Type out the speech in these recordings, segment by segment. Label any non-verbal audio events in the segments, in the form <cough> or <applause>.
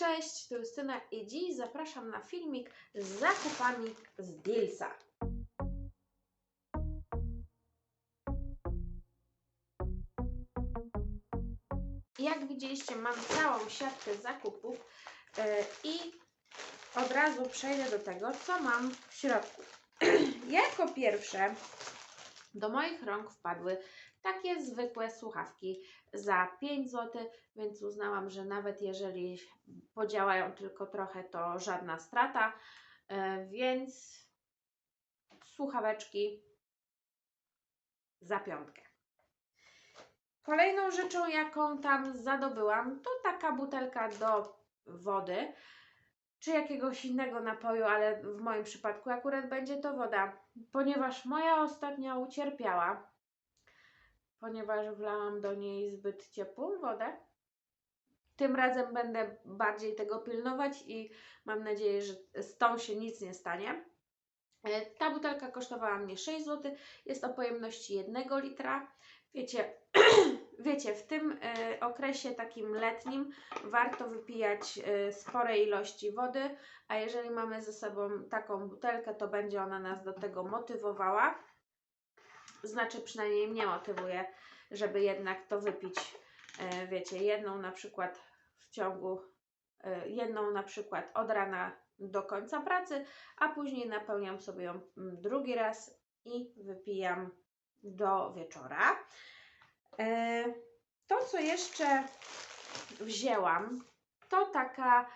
Cześć, tu Justyna i dziś zapraszam na filmik z zakupami z Dealsa. Jak widzieliście, mam całą siatkę zakupów e, i od razu przejdę do tego, co mam w środku. <clears throat> jako pierwsze do moich rąk wpadły takie zwykłe słuchawki za 5 zł, więc uznałam, że nawet jeżeli podziałają tylko trochę, to żadna strata. E, Więc słuchaweczki za piątkę. Kolejną rzeczą, jaką tam zadobyłam, to taka butelka do wody czy jakiegoś innego napoju, ale w moim przypadku akurat będzie to woda, ponieważ moja ostatnia ucierpiała, ponieważ wlałam do niej zbyt ciepłą wodę. Tym razem będę bardziej tego pilnować i mam nadzieję, że z tą się nic nie stanie. E, Ta butelka kosztowała mnie 6 zł, jest o pojemności 1 litra. Wiecie, <clears throat> wiecie, w tym e, okresie takim letnim warto wypijać e, spore ilości wody, a jeżeli mamy ze sobą taką butelkę, to będzie ona nas do tego motywowała. Znaczy, przynajmniej mnie motywuje, żeby jednak to wypić. E, wiecie, jedną na przykład w ciągu, e, jedną na przykład od rana do końca pracy, a później napełniam sobie ją mm, drugi raz i wypijam do wieczora. E, To, co jeszcze wzięłam, to taka.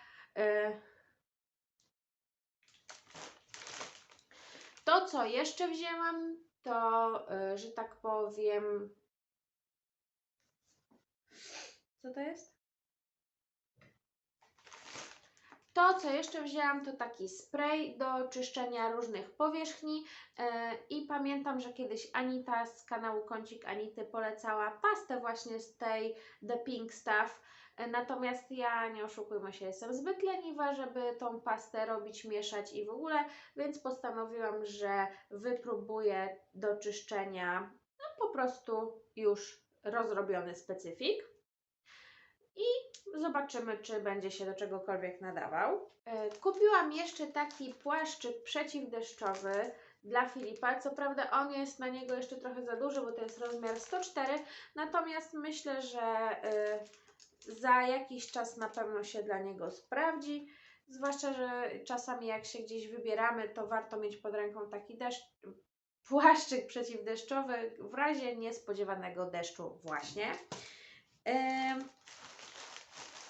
To, co jeszcze wzięłam, to, e, że tak powiem. Co to jest? To, co jeszcze wzięłam, to taki spray do czyszczenia różnych powierzchni. E, I pamiętam, że kiedyś Anita z kanału Kącik Anity polecała pastę właśnie z tej The Pink Stuff. Natomiast ja, nie oszukujmy się, jestem zbyt leniwa, żeby tą pastę robić, mieszać i w ogóle, więc postanowiłam, że wypróbuję do czyszczenia no, po prostu już rozrobiony specyfik. I zobaczymy, czy będzie się do czegokolwiek nadawał. E, Kupiłam jeszcze taki płaszczyk przeciwdeszczowy dla Filipa. Co prawda on jest na niego jeszcze trochę za duży, bo to jest rozmiar 104, natomiast myślę, że e, za jakiś czas na pewno się dla niego sprawdzi. Zwłaszcza, że czasami jak się gdzieś wybieramy, to warto mieć pod ręką taki deszcz, płaszczyk przeciwdeszczowy w razie niespodziewanego deszczu właśnie.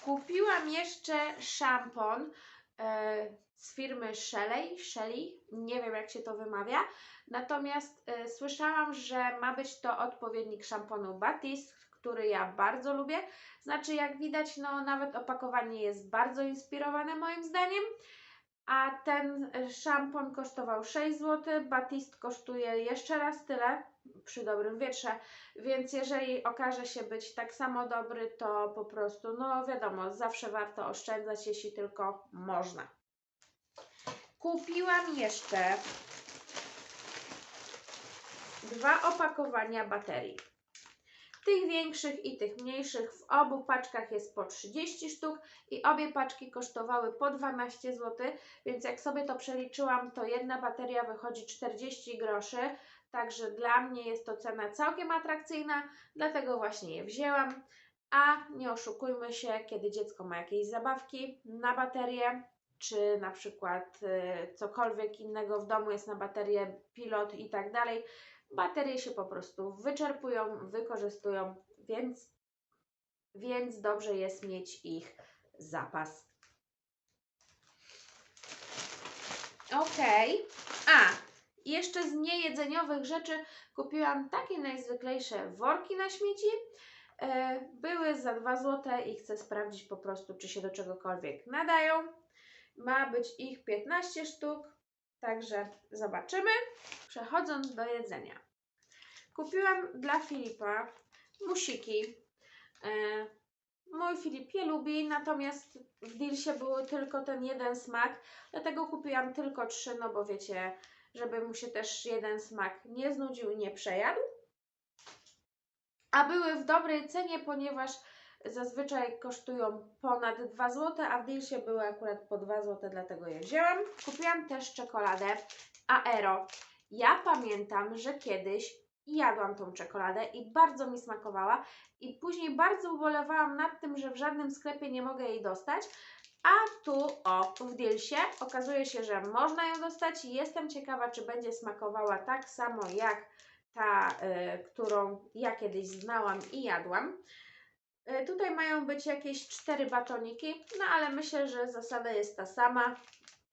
Kupiłam jeszcze szampon e, z firmy Shelley, Shelley, nie wiem jak się to wymawia, natomiast e, słyszałam, że ma być to odpowiednik szamponu Batiste, który ja bardzo lubię. Znaczy, jak widać, no nawet opakowanie jest bardzo inspirowane moim zdaniem. A ten e, szampon kosztował 6 zł, Batiste kosztuje jeszcze raz tyle przy dobrym wietrze, więc jeżeli okaże się być tak samo dobry, to po prostu, no wiadomo, zawsze warto oszczędzać, jeśli tylko można. Kupiłam jeszcze dwa opakowania baterii. Tych większych i tych mniejszych w obu paczkach jest po 30 sztuk i obie paczki kosztowały po 12 zł, więc jak sobie to przeliczyłam, to jedna bateria wychodzi 40 groszy, także dla mnie jest to cena całkiem atrakcyjna, dlatego właśnie je wzięłam. A nie oszukujmy się, kiedy dziecko ma jakieś zabawki na baterię, czy na przykład y, cokolwiek innego w domu jest na baterię, pilot i tak dalej, baterie się po prostu wyczerpują, wykorzystują, więc, więc dobrze jest mieć ich zapas. Ok. A, jeszcze z niejedzeniowych rzeczy kupiłam takie najzwyklejsze worki na śmieci. E, Były za 2 zł i chcę sprawdzić po prostu, czy się do czegokolwiek nadają. Ma być ich 15 sztuk, także zobaczymy. Przechodząc do jedzenia. Kupiłam dla Filipa musiki. E, Mój Filip je lubi, natomiast w Dealsie był tylko ten jeden smak, dlatego kupiłam tylko trzy, no bo wiecie, żeby mu się też jeden smak nie znudził i nie przejadł. A były w dobrej cenie, ponieważ zazwyczaj kosztują ponad 2 zł, a w Dealsie były akurat po 2 zł, dlatego je wzięłam. Kupiłam też czekoladę Aero. Ja pamiętam, że kiedyś jadłam tą czekoladę i bardzo mi smakowała i później bardzo ubolewałam nad tym, że w żadnym sklepie nie mogę jej dostać, a tu o, w Dealsie okazuje się, że można ją dostać i jestem ciekawa, czy będzie smakowała tak samo jak ta, y, którą ja kiedyś znałam i jadłam. Y, tutaj mają być jakieś cztery batoniki, no ale myślę, że zasada jest ta sama.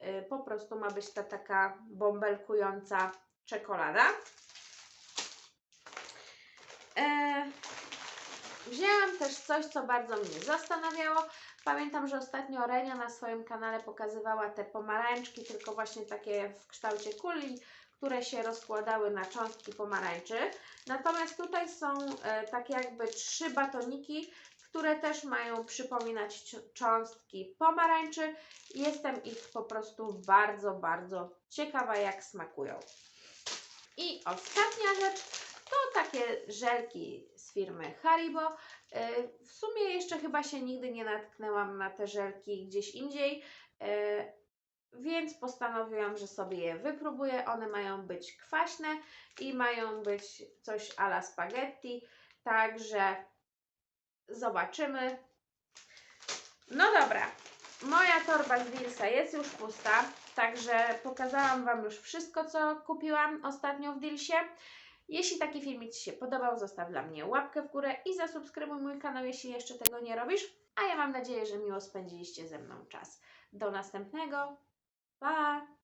Y, po prostu ma być ta taka bąbelkująca czekolada. E, wzięłam też coś, co bardzo mnie zastanawiało. Pamiętam, że ostatnio Renia na swoim kanale pokazywała te pomarańczki, tylko właśnie takie w kształcie kuli, które się rozkładały na cząstki pomarańczy. Natomiast tutaj są e, takie jakby trzy batoniki, które też mają przypominać cząstki pomarańczy. Jestem ich po prostu bardzo, bardzo ciekawa, jak smakują. I ostatnia rzecz to takie żelki z firmy Haribo. Y, W sumie jeszcze chyba się nigdy nie natknęłam na te żelki gdzieś indziej, y, więc postanowiłam, że sobie je wypróbuję. One mają być kwaśne i mają być coś a la spaghetti, także zobaczymy. No dobra, moja torba z Dealsa jest już pusta, także pokazałam Wam już wszystko, co kupiłam ostatnio w Dealsie. Jeśli taki filmik Ci się podobał, zostaw dla mnie łapkę w górę i zasubskrybuj mój kanał, jeśli jeszcze tego nie robisz. A ja mam nadzieję, że miło spędziliście ze mną czas. Do następnego. 拜。